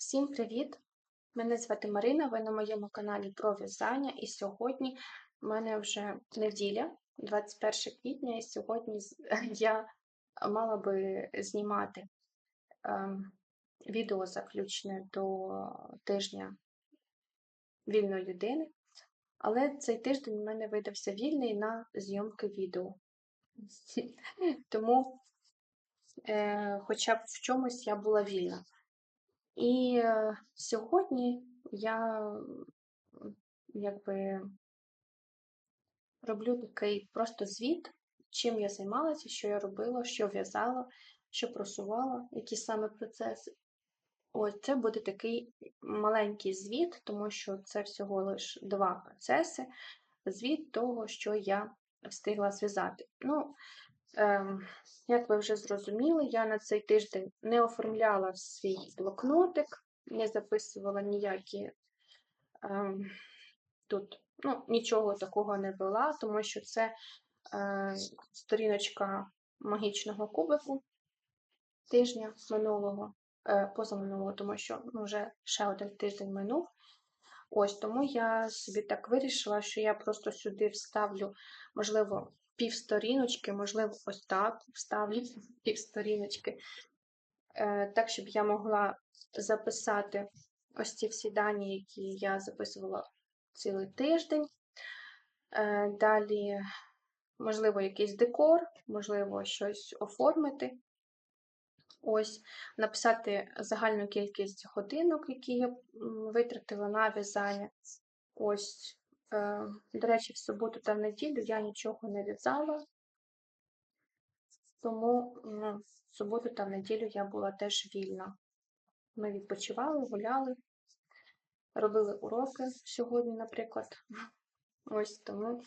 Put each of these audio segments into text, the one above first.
Всім привіт! Мене звати Марина, ви на моєму каналі про в'язання, і сьогодні в мене вже неділя, 21 квітня, і сьогодні я мала би знімати ем, відео заключне до тижня вільної людини, але цей тиждень в мене видався вільний на зйомки відео. Тому е, хоча б в чомусь я була вільна. І е, сьогодні я якби роблю такий просто звіт, чим я займалася, що я робила, що в'язала, що просувала, які саме процеси. Ось це буде такий маленький звіт, тому що це всього лише два процеси. Звіт того, що я встигла зв'язати. Ну, як ви вже зрозуміли, я на цей тиждень не оформляла свій блокнотик, не записувала ніякі ем, тут ну, нічого такого не вела, тому що це е, сторіночка магічного кубику тижня минулого, е, позаминулого, тому що ну, вже ще один тиждень минув. Ось тому я собі так вирішила, що я просто сюди вставлю, можливо, півсторіночки, можливо, ось так вставлю півсторіночки, е, так, щоб я могла записати ось ці всі дані, які я записувала цілий тиждень. Е, Далі, можливо, якийсь декор, можливо, щось оформити. Ось, написати загальну кількість годинок, які я витратила на в'язання. Ось, до речі, в суботу та в неділю я нічого не в'язала, тому м, в суботу та в неділю я була теж вільна. Ми відпочивали, гуляли, робили уроки сьогодні, наприклад. Ось тому,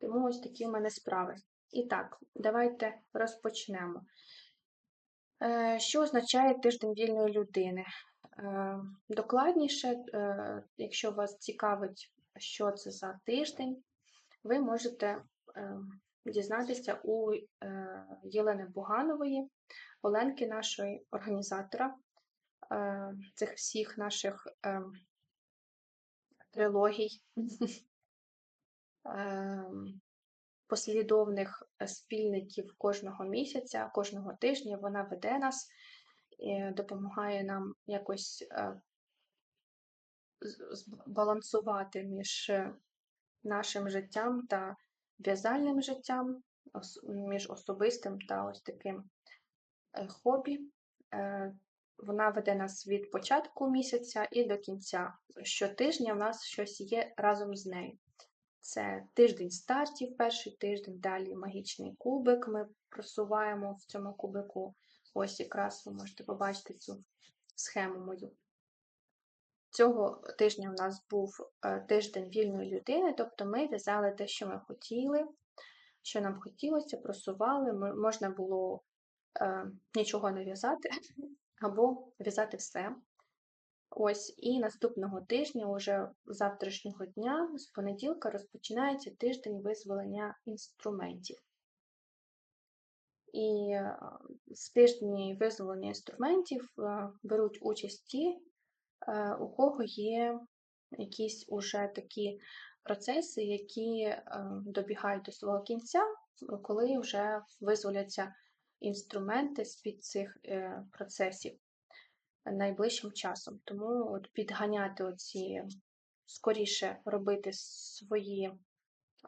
тому ось такі в мене справи. І так, давайте розпочнемо. Е, Що означає тиждень вільної людини? Е, Докладніше, е, якщо вас цікавить, що це за тиждень, ви можете е, дізнатися у е, Єлени Буганової, Оленки, нашої організатора е, цих всіх наших трилогій, послідовних спільників кожного місяця, кожного тижня. Вона веде нас, і допомагає нам якось збалансувати між е, нашим життям та в'язальним життям, між особистим та ось таким е, хобі. Е, Вона веде нас від початку місяця і до кінця. Щотижня в нас щось є разом з нею. Це тиждень стартів, перший тиждень, далі магічний кубик. Ми просуваємо в цьому кубику. Ось якраз ви можете побачити цю схему мою. Цього тижня у нас був е, тиждень вільної людини, тобто ми в'язали те, що ми хотіли, що нам хотілося, просували. Можна було е, нічого не в'язати або в'язати все. Ось, і наступного тижня, уже завтрашнього дня, з понеділка, розпочинається тиждень визволення інструментів. І е, в тижні визволення інструментів е, беруть участь ті, у кого є якісь уже такі процеси, які е, добігають до свого кінця, коли вже визволяться інструменти з-під цих е, процесів найближчим часом. Тому от підганяти оці, скоріше робити свої,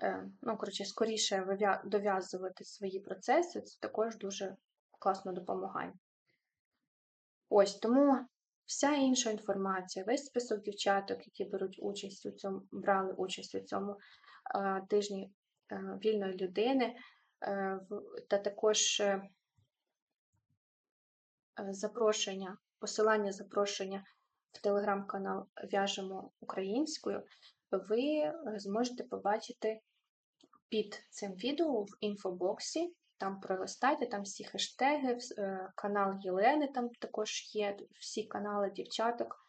е, ну, коротше, скоріше дов'язувати свої процеси, це також дуже класно допомагає. Ось тому вся інша інформація, весь список дівчаток, які беруть участь у цьому, брали участь у цьому е, тижні е, вільної людини, е, та також запрошення, посилання запрошення в телеграм-канал В'яжемо українською, ви зможете побачити під цим відео в інфобоксі. Там пролистайте, там всі хештеги, е, канал Єлени там також є, всі канали дівчаток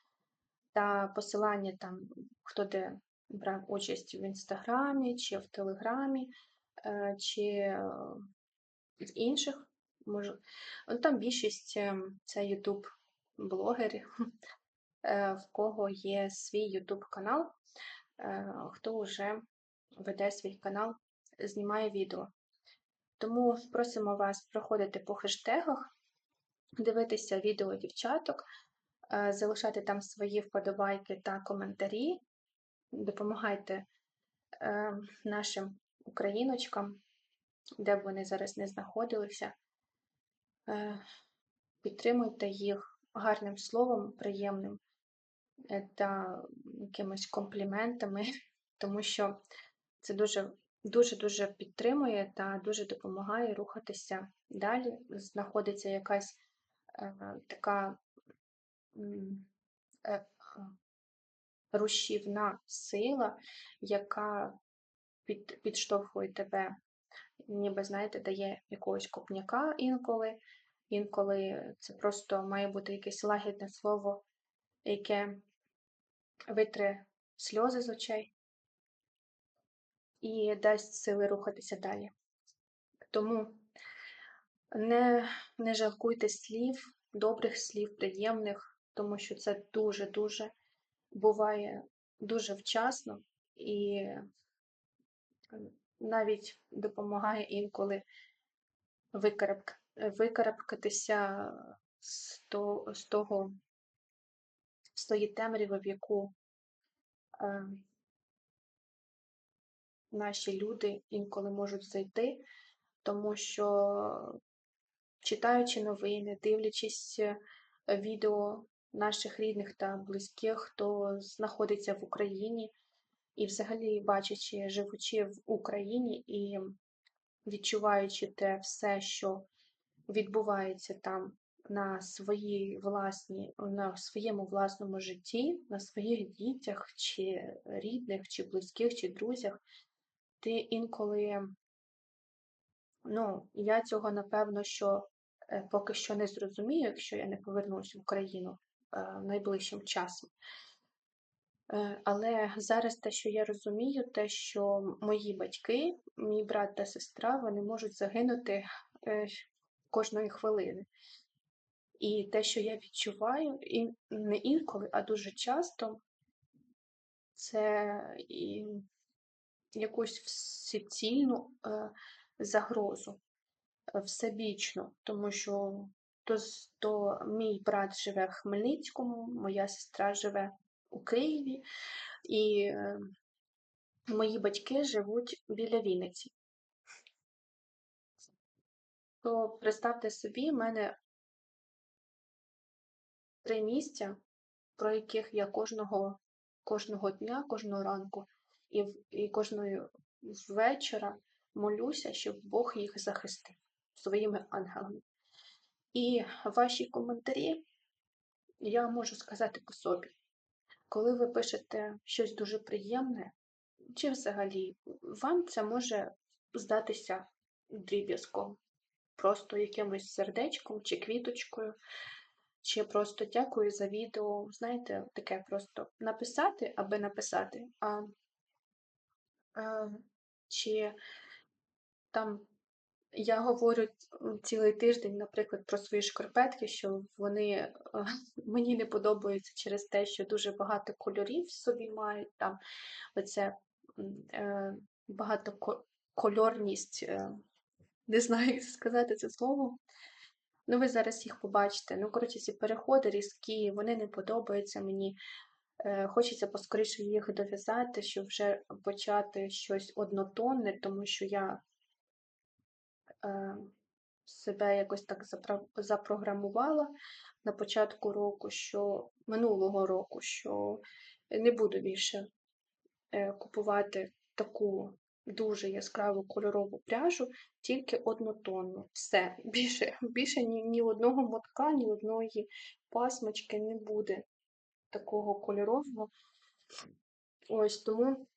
та посилання там, хто де брав участь в інстаграмі, чи в телеграмі, е, чи е, в інших. Може, ну, там більшість це Ютуб блогери, е, в кого є свій YouTube канал, е, хто вже веде свій канал, знімає відео. Тому просимо вас проходити по хештегах, дивитися відео дівчаток, е, залишати там свої вподобайки та коментарі. Допомагайте е, нашим україночкам, де б вони зараз не знаходилися. Е, Підтримуйте їх гарним словом, приємним та якимись компліментами, тому що це дуже дуже дуже підтримує та дуже допомагає рухатися далі. Знаходиться якась е, така е, рушівна сила, яка під, підштовхує тебе, ніби, знаєте, дає якогось копняка інколи. Інколи це просто має бути якесь лагідне слово, яке витре сльози з очей і дасть сили рухатися далі. Тому не, не жалкуйте слів, добрих слів, приємних, тому що це дуже-дуже буває дуже вчасно і навіть допомагає інколи викарабк- викарабкатися з того, з тої темряви, в яку е, наші люди інколи можуть зайти, тому що, читаючи новини, дивлячись е, відео наших рідних та близьких, хто знаходиться в Україні, і взагалі бачачи, живучи в Україні і відчуваючи те все, що відбувається там на своїй власній, на своєму власному житті, на своїх дітях, чи рідних, чи близьких, чи друзях, ти інколи, ну, я цього напевно, що е, поки що не зрозумію, якщо я не повернусь в Україну е, найближчим часом. Е, Але зараз те, що я розумію, те, що мої батьки, мій брат та сестра, вони можуть загинути кожної хвилини. І те, що я відчуваю, і не інколи, а дуже часто, це якусь всецільну е, загрозу, е, всебічну, тому що то, то мій брат живе в Хмельницькому, моя сестра живе у Києві, і е, мої батьки живуть біля Вінниці. То представте собі, в мене три місця, про яких я кожного, кожного дня, кожного ранку і, і кожної вечора молюся, щоб Бог їх захистив своїми ангелами. І ваші коментарі я можу сказати по собі. Коли ви пишете щось дуже приємне, чи взагалі вам це може здатися дріб'язком, просто якимось сердечком чи квіточкою, чи просто дякую за відео. Знаєте, таке просто написати, аби написати, а, чи там я говорю цілий тиждень, наприклад, про свої шкарпетки, що вони мені не подобаються через те, що дуже багато кольорів собі мають там оце е, багатокольорність, е, не знаю, як сказати це слово. Ну, ви зараз їх побачите. Ну, коротше, ці переходи різкі, вони не подобаються мені. Е, Хочеться поскоріше їх дов'язати, щоб вже почати щось однотонне, тому що я е, себе якось так запрограмувала на початку року, що минулого року, що не буду більше е, купувати таку дуже яскраву кольорову пряжу, тільки однотонну. Все. Більше, більше ні, ні одного мотка, ні одної пасмочки не буде такого кольорового. Ось тому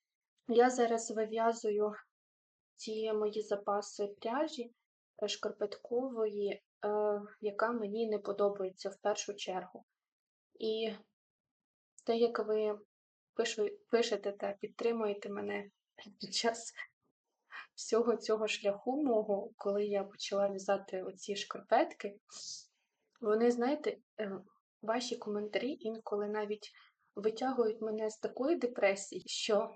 я зараз вив'язую ті мої запаси пряжі е, шкарпеткової, е, яка мені не подобається в першу чергу. І те, як ви пишете та підтримуєте мене під час всього цього шляху мого, коли я почала в'язати оці шкарпетки, вони, знаєте, е, ваші коментарі інколи навіть витягують мене з такої депресії, що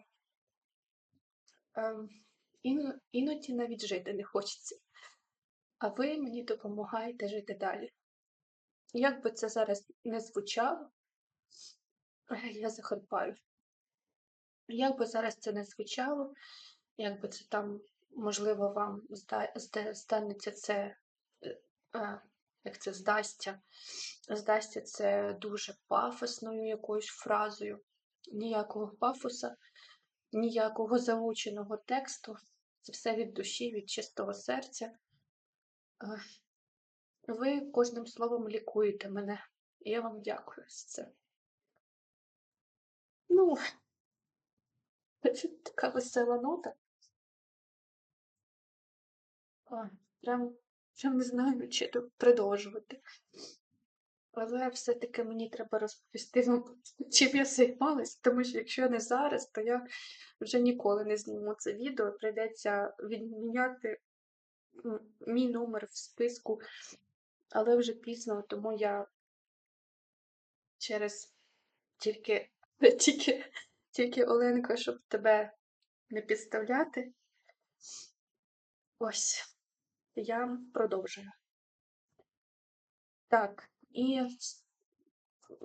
ем, ін- іноді навіть жити не хочеться. А ви мені допомагаєте жити далі. Як би це зараз не звучало, е, я захарпаю. Як би зараз це не звучало, як би це там, можливо, вам зда- станеться це, е, е, як це здасться, здасться це дуже пафосною якоюсь фразою. Ніякого пафоса, ніякого заученого тексту. Це все від душі, від чистого серця. Е, Ви кожним словом лікуєте мене. Я вам дякую за це. Ну, така весела нота. А, Прям, прям не знаю, чи то продовжувати. Але все-таки мені треба розповісти вам, чим я займалась, тому що якщо не зараз, то я вже ніколи не зніму це відео. Прийдеться відміняти мій номер в списку, але вже пізно, тому я через тільки, тільки, тільки Оленка, щоб тебе не підставляти. Ось, я продовжую. Так, і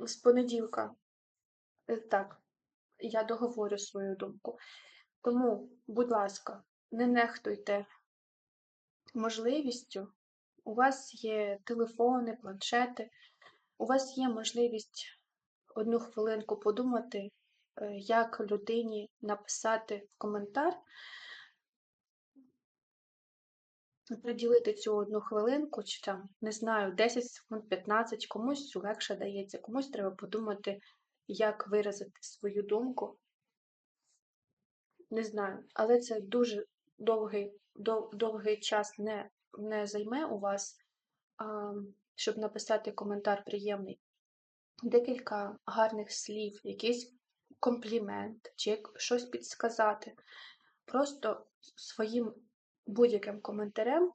з- понеділка, е, так, я договорю свою думку. Тому, будь ласка, не нехтуйте можливістю. У вас є телефони, планшети, у вас є можливість одну хвилинку подумати, е, як людині написати коментар, приділити цю одну хвилинку, чи там, не знаю, 10 секунд, 15, комусь легше дається, комусь треба подумати, як виразити свою думку. Не знаю, але це дуже довгий, дов, довгий час не, не займе у вас, а, щоб написати коментар приємний. Декілька гарних слів, якийсь комплімент, чи щось підсказати. Просто своїм будь-яким коментарем,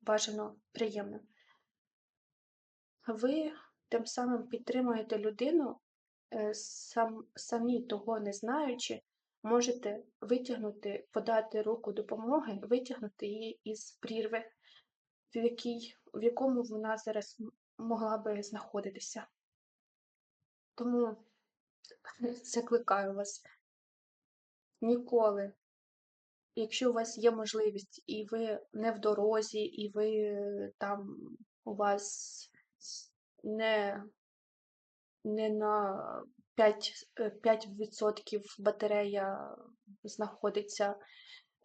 бажано приємним, ви тим самим підтримуєте людину, е, сам, самі того не знаючи, можете витягнути, подати руку допомоги, витягнути її із прірви, в, якій, в якому вона зараз могла би знаходитися. Тому закликаю вас ніколи, якщо у вас є можливість, і ви не в дорозі, і ви е, там у вас не, не на 5, е, 5% батарея знаходиться,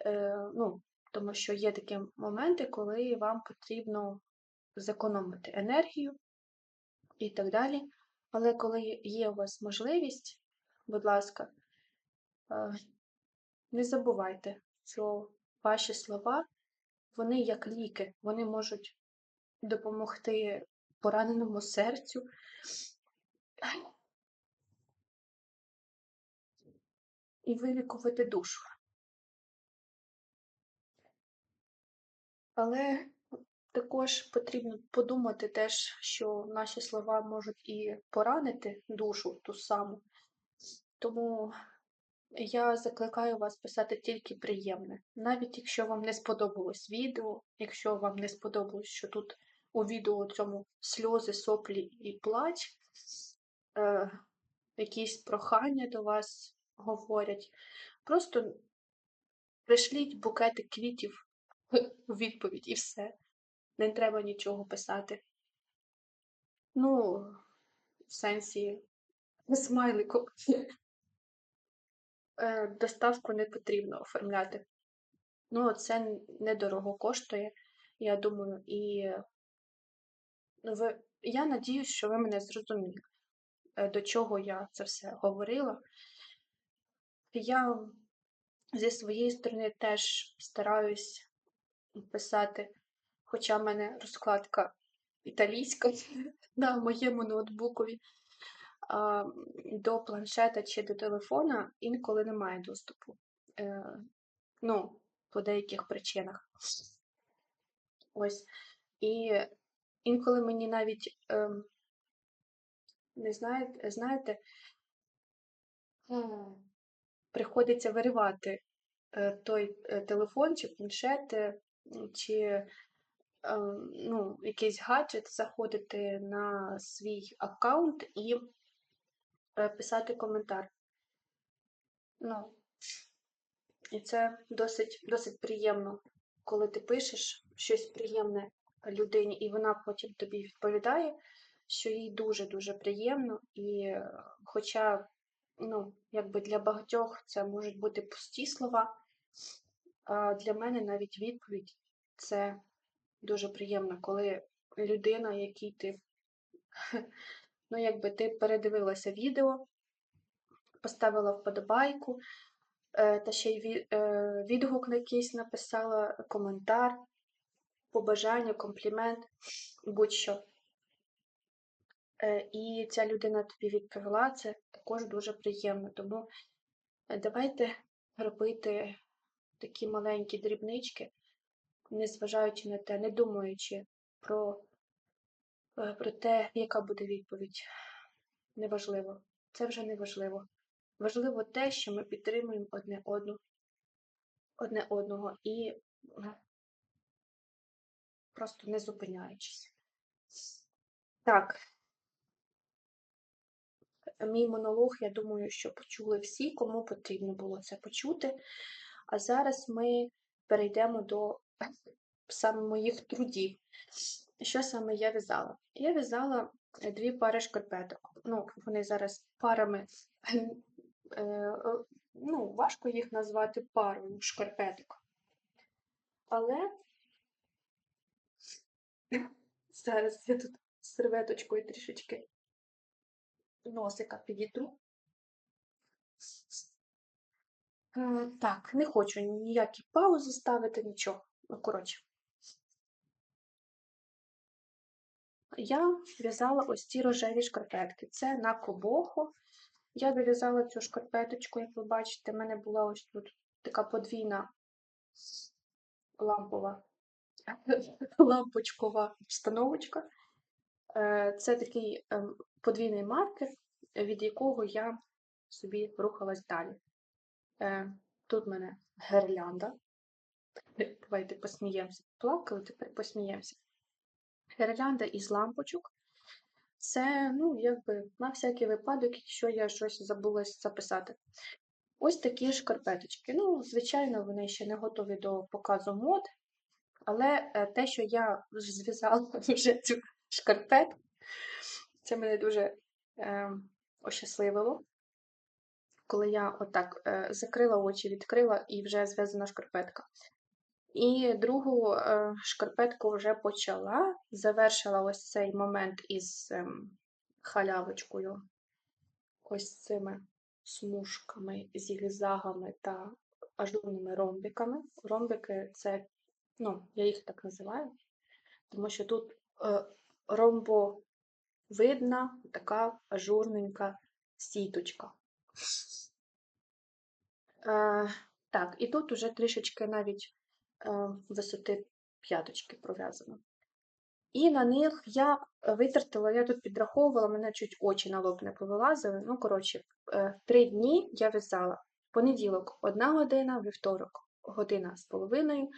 е, ну, тому що є такі моменти, коли вам потрібно зекономити енергію і так далі. Але коли є у вас можливість, будь ласка, е, не забувайте, що ваші слова, вони як ліки, вони можуть допомогти пораненому серцю. І вилікувати душу. Але також потрібно подумати теж, що наші слова можуть і поранити душу ту саму. Тому я закликаю вас писати тільки приємне. Навіть якщо вам не сподобалось відео, якщо вам не сподобалось, що тут у відео цьому сльози, соплі і плач, е, якісь прохання до вас говорять, просто пришліть букети квітів у відповідь і все. Не треба нічого писати. Ну, в сенсі смайликом. Е, Доставку не потрібно оформляти. Ну, це недорого коштує, я думаю, і ви... я надіюсь, що ви мене зрозуміли, е, до чого я це все говорила. Я зі своєї сторони теж стараюсь писати, хоча в мене розкладка італійська на моєму ноутбукові, до планшета чи до телефона інколи немає доступу. Е, ну, по деяких причинах. Ось. І інколи мені навіть ем, не знаєте, знаєте, приходиться виривати е, той е, телефон чи планшет, чи е, ну, якийсь гаджет, заходити на свій аккаунт і писати коментар. Ну, і це досить, досить приємно, коли ти пишеш щось приємне людині, і вона потім тобі відповідає, що їй дуже-дуже приємно. І е, хоча, ну, якби для багатьох це можуть бути пусті слова, а для мене навіть відповідь це дуже приємно, коли людина, якій ти, ну, якби ти передивилася відео, поставила вподобайку, е, та ще й е, відгук на якийсь написала, коментар, побажання, комплімент, будь-що. Е, І ця людина тобі відповіла, це також дуже приємно. Тому давайте робити такі маленькі дрібнички, незважаючи на те, не думаючи про, про те, яка буде відповідь. Неважливо. Це вже не важливо. Важливо те, що ми підтримуємо одне одну, одне одного і е, просто не зупиняючись. Так, мій монолог, я думаю, що почули всі, кому потрібно було це почути. А зараз ми перейдемо до саме моїх трудів. Що саме я в'язала? Я в'язала дві пари шкарпеток. Ну, вони зараз парами. е, е, Ну, важко їх назвати парою шкарпеток. Але зараз я тут серветочкою трішечки носика підітру. Е, Так, не хочу ніякі паузи ставити, нічого. Ну, коротше. Я в'язала ось ці рожеві шкарпетки. Це на кобоху. Я дов'язала цю шкарпеточку, як ви бачите, в мене була ось тут така подвійна лампова, лампочкова встановочка. Е, Це такий ем, подвійний маркер, від якого я собі рухалась далі. Е, Тут в мене гирлянда. Давайте посміємося. Плакали, тепер посміємося. Гірлянда із лампочок. Це, ну, якби на всякий випадок, якщо я щось забула записати. Ось такі шкарпеточки. Ну, звичайно, вони ще не готові до показу мод, але е, те, що я зв'язала вже цю шкарпетку, це мене дуже е, ощасливило. Коли я отак е, закрила очі, відкрила і вже зв'язана шкарпетка. І другу е, шкарпетку вже почала, завершила ось цей момент із ем, халявочкою, ось цими смужками, зігзагами та ажурними ромбиками. Ромбики це, ну, я їх так називаю, тому що тут е, ромбовидна така ажурненька сіточка. Е, так, і тут уже трішечки навіть висоти п'яточки пров'язано. І на них я витратила, я тут підраховувала, мене чуть очі на лоб не повилазили. Ну, коротше, е, три дні я в'язала. Понеділок одна година, вівторок година з половиною,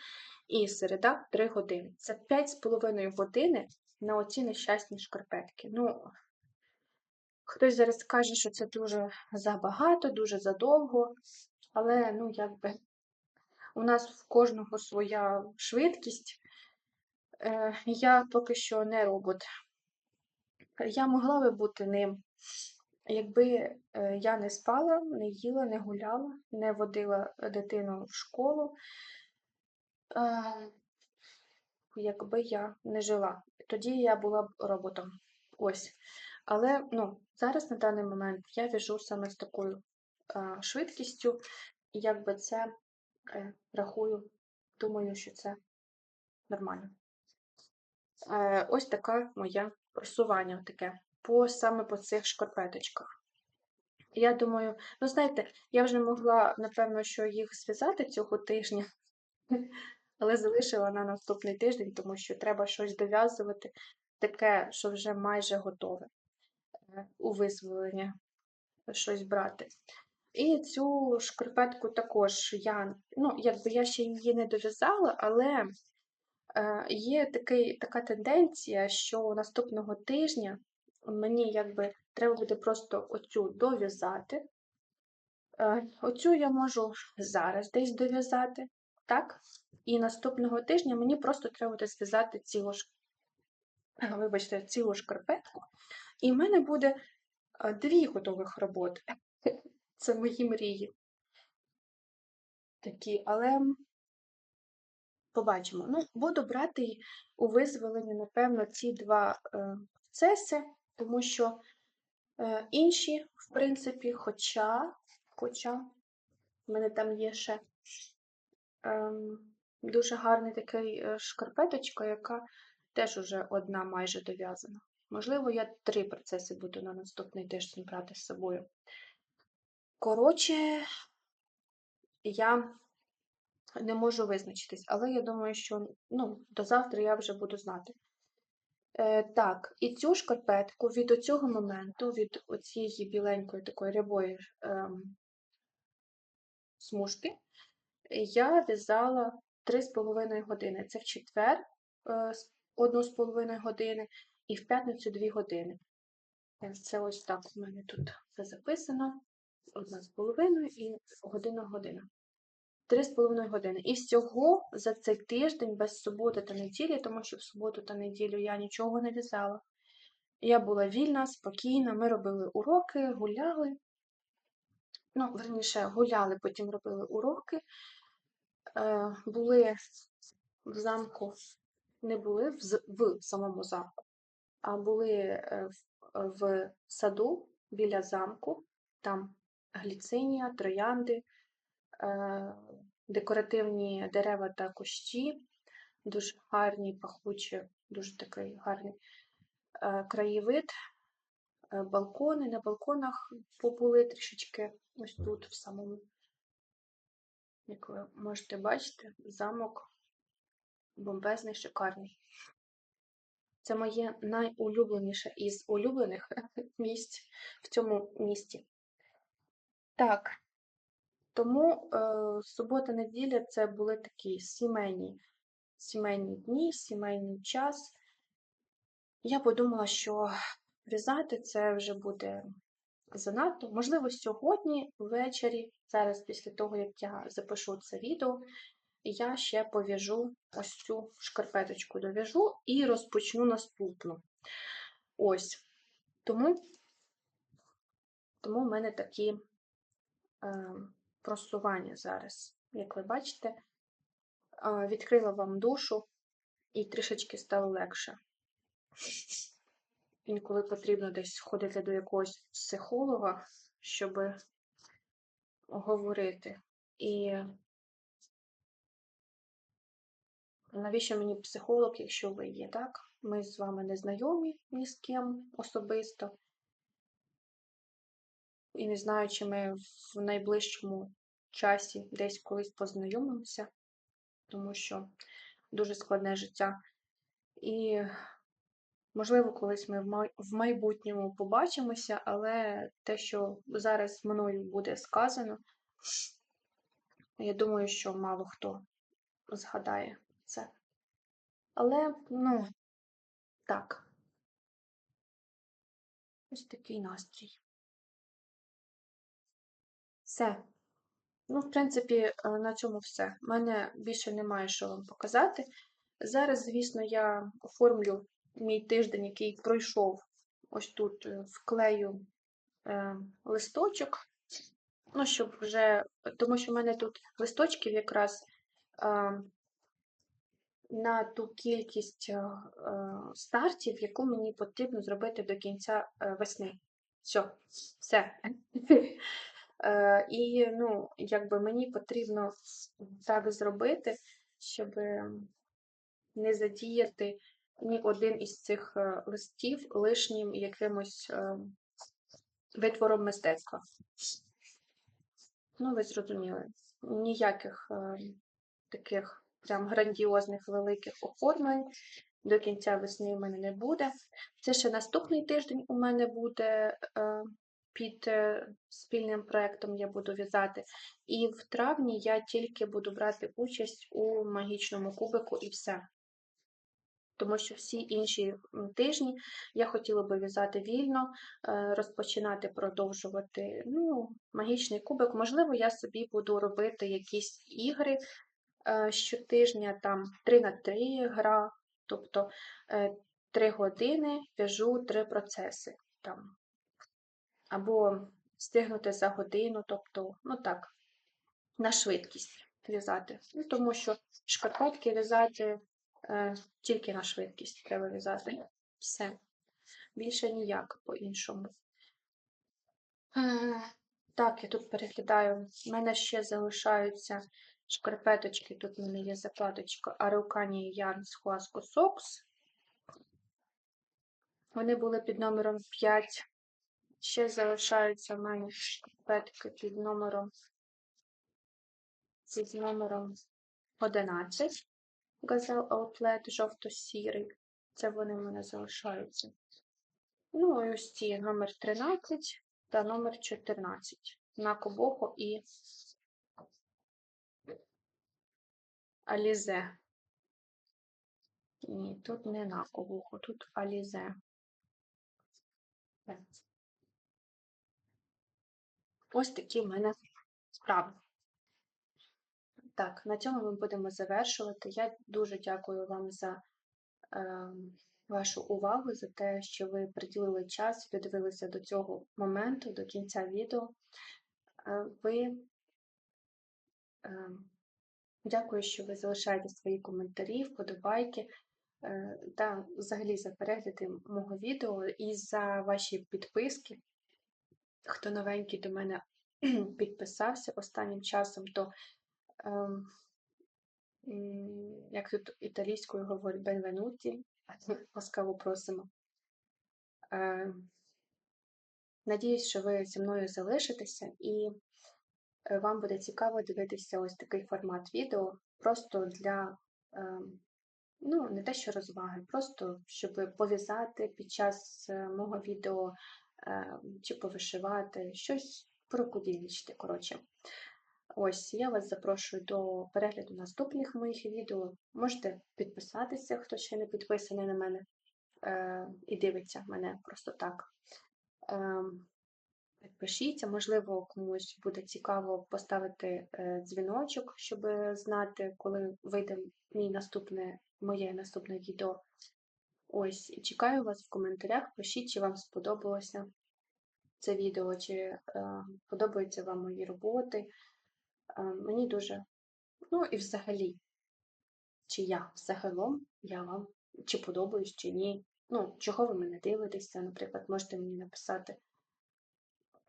і середа три години. Це п'ять з половиною години на оці нещасні шкарпетки. Ну, хтось зараз скаже, що це дуже забагато, дуже задовго, але, ну, якби. У нас в кожного своя швидкість. Е, Я поки що не робот. Я могла би бути ним, якби е, я не спала, не їла, не гуляла, не водила дитину в школу, е, якби я не жила. Тоді я була б роботом. Ось. Але ну, зараз на даний момент я в'яжу саме з такою швидкістю, якби це е, рахую, думаю, що це нормально. Е, ось таке моє просування таке, по, саме по цих шкарпеточках. Я думаю, ну знаєте, я вже могла, напевно, що їх зв'язати цього тижня, але залишила на наступний тиждень, тому що треба щось дов'язувати, таке, що вже майже готове. е, у визволення щось брати. І цю шкарпетку також я, ну, якби я ще її не дов'язала, але е, є такий, така тенденція, що наступного тижня мені якби треба буде просто оцю дов'язати. Е, оцю я можу зараз десь дов'язати, так? І наступного тижня мені просто треба буде зв'язати цілу, ш- е, вибачте, цілу шкарпетку. І в мене буде е, дві готових роботи. Це мої мрії. Такі, але побачимо. Ну, буду брати у визволенні, напевно, ці два е, процеси, тому що е, інші, в принципі, хоча, хоча в мене там є ще ем, дуже гарний такий е, шкарпеточка, яка теж уже одна майже дов'язана. Можливо, я три процеси буду на наступний тиждень брати з собою. Коротше, я не можу визначитись, але я думаю, що ну, до завтра я вже буду знати. Е, так, і цю шкарпетку від оцього моменту, від оцієї біленької такої рябої ем, смужки, я в'язала 3,5 години. Це в четвер е, з- одну з половиною години і в п'ятницю 2 години. Е, Це ось так у мене тут все записано. Одна з половиною і година година. Три з половиною години. І всього за цей тиждень без суботи та неділі, тому що в суботу та неділю я нічого не в'язала. Я була вільна, спокійна, ми робили уроки, гуляли. Ну, верніше, гуляли, потім робили уроки. Е, були в замку, не були в, в самому замку, а були е, в, в саду біля замку. Там гліцинія, троянди, е, декоративні дерева та кущі, дуже гарні, пахучі, дуже такий гарний е, краєвид, е, балкони. На балконах побули трішечки ось тут, в самому, як ви можете бачити, замок бомбезний, шикарний. Це моє найулюбленіше із улюблених місць в цьому місті. Так, тому е, субота-неділя це були такі сімейні, сімейні дні, сімейний час. Я подумала, що в'язати це вже буде занадто. Можливо, сьогодні ввечері, зараз після того, як я запишу це відео, я ще пов'яжу ось цю шкарпеточку дов'яжу і розпочну наступну. Ось. Тому, тому в мене такі просування зараз. Як ви бачите, е, відкрила вам душу і трішечки стало легше. Інколи потрібно десь ходити до якогось психолога, щоб говорити. І навіщо мені психолог, якщо ви є, так? Ми з вами не знайомі ні з ким особисто. І не знаю, чи ми в найближчому часі десь колись познайомимося, тому що дуже складне життя. І, можливо, колись ми в майбутньому побачимося, але те, що зараз мною буде сказано, я думаю, що мало хто згадає це. Але, ну, так. Ось такий настрій. Все. Ну, в принципі, е, на цьому все. У мене більше немає що вам показати. Зараз, звісно, я оформлю мій тиждень, який пройшов. Ось тут е, вклею е, листочок. Ну, щоб вже, тому що в мене тут листочків якраз е, на ту кількість е, е, стартів, яку мені потрібно зробити до кінця весни. Все, все. Е, І ну, якби мені потрібно так зробити, щоб не задіяти ні один із цих е, листів лишнім якимось е, витвором мистецтва. Ну, ви зрозуміли, ніяких таких прям грандіозних великих оформлень, до кінця весни у мене не буде. Це ще наступний тиждень у мене буде під е, спільним проєктом я буду в'язати. І в травні я тільки буду брати участь у магічному кубику і все. Тому що всі інші тижні я хотіла би в'язати вільно, е, розпочинати, продовжувати ну, магічний кубик. Можливо, я собі буду робити якісь ігри е, щотижня, там 3 на 3 гра, тобто 3 години в'яжу 3 процеси. Там або стигнути за годину, тобто, ну так, на швидкість в'язати. Ну, Тому що шкарпетки в'язати е, тільки на швидкість треба в'язати. Все. Більше ніяк по-іншому. Так, я тут переглядаю. У мене ще залишаються шкарпеточки. Тут в мене є закладочка Арукані Ярнс Хуаско Сокс. Вони були під номером 5. Ще залишаються в мене шкарпетки під номером під номером 11. Газел Outlet жовто-сірий. Це вони в мене залишаються. Ну, і ось ці номер 13 та номер 14. На Кобохо і Алізе. Ні, тут не на Кобохо, тут Алізе. Ось такі в мене справи. Так, на цьому ми будемо завершувати. Я дуже дякую вам за е, вашу увагу, за те, що ви приділили час, додивилися до цього моменту, до кінця відео. Е, ви е, Дякую, що ви залишаєте свої коментарі, вподобайки е, та взагалі за перегляди мого відео і за ваші підписки хто новенький до мене підписався останнім часом, то, ем, як тут італійською говорять, бенвенуті, ласкаво просимо. Е, Надіюсь, що ви зі мною залишитеся і е, вам буде цікаво дивитися ось такий формат відео просто для, е, ну, не те, що розваги, просто щоб пов'язати під час е, мого відео чи повишивати, щось прокудінчити, коротше. Ось, я вас запрошую до перегляду наступних моїх відео. Можете підписатися, хто ще не підписаний на мене е, і дивиться мене просто так. Е, Підпишіться, можливо, комусь буде цікаво поставити е, дзвіночок, щоб знати, коли вийде мій наступне, моє наступне відео. Ось, чекаю вас в коментарях. Пишіть, чи вам сподобалося це відео, чи е, подобаються вам мої роботи. Е, мені дуже, ну і взагалі, чи я взагалом я вам чи подобаюсь, чи ні. Ну, чого ви мене дивитеся, наприклад, можете мені написати,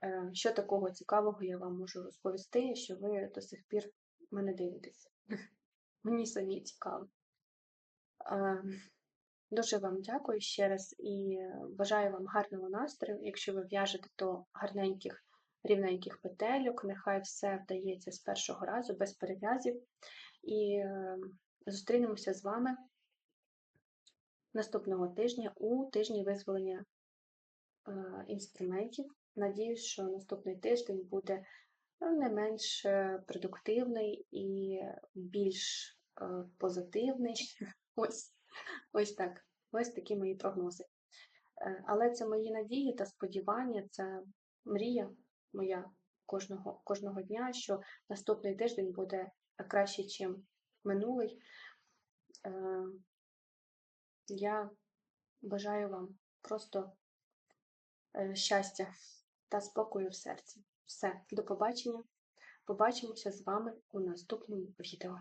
е, що такого цікавого я вам можу розповісти, що ви до сих пір мене дивитеся. Мені самі цікаво. Дуже вам дякую ще раз і бажаю вам гарного настрою. Якщо ви в'яжете, то гарненьких, рівненьких петельок, нехай все вдається з першого разу, без перев'язів. І е, зустрінемося з вами наступного тижня у тижні визволення е, інструментів. Надіюсь, що наступний тиждень буде ну, не менш е, продуктивний і більш позитивний. Ось. Ось так. Ось такі мої прогнози. Е, але це мої надії та сподівання, це мрія моя кожного кожного дня, що наступний тиждень буде краще, ніж минулий. Е, я бажаю вам просто е, щастя та спокою в серці. Все, до побачення. Побачимося з вами у наступному відео.